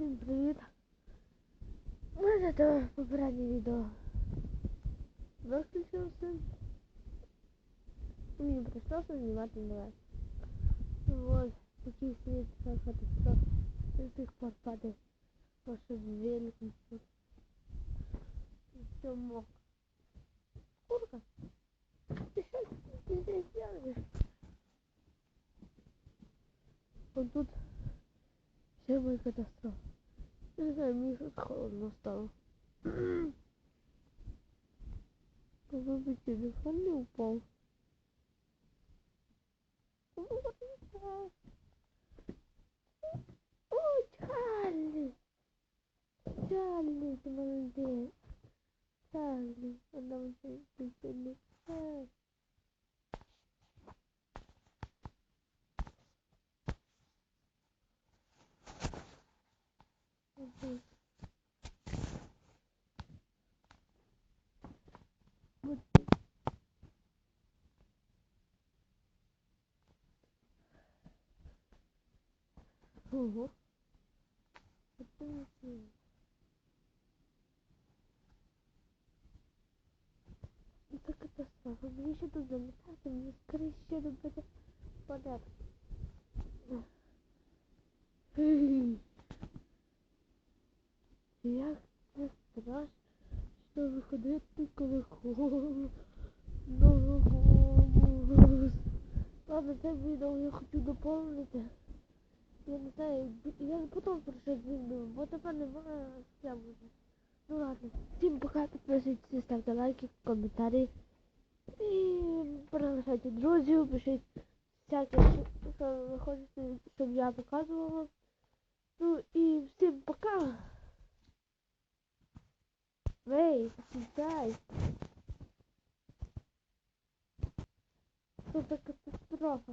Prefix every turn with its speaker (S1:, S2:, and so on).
S1: Всім привіт! У мене то попереднє відео виключився. І мені прийшлося знімати нове. Ось, такий світ катастроф. До сих пор падає. Ваше великом тут. Все мок. Курка. Ты что ты здесь делаешь? Вот тут все мои катастрофы. Не знаю, мне что холодно стало. Как бы телефон не упал. Ой, Чарли! Чарли, ты молодец. Чарли, она уже прикольный. Чарли. Мгм. Вот. Ого. Это ничего. Это катастрофа. Мне еще тут заметаться, мне скорее всего робити порядок. Як це страшно, виходити, коли холодно. Ладно, це відео я хочу доповнити. Я не знаю, я потім про що зніму, бо тепер немає схеми. Ну ладно, всім пока, підписуйтесь, ставте лайки, коментарі. І приглашайте друзів, пишіть всяке, що ви хочете, щоб я показувала. Эй, сідай! Це катастрофа.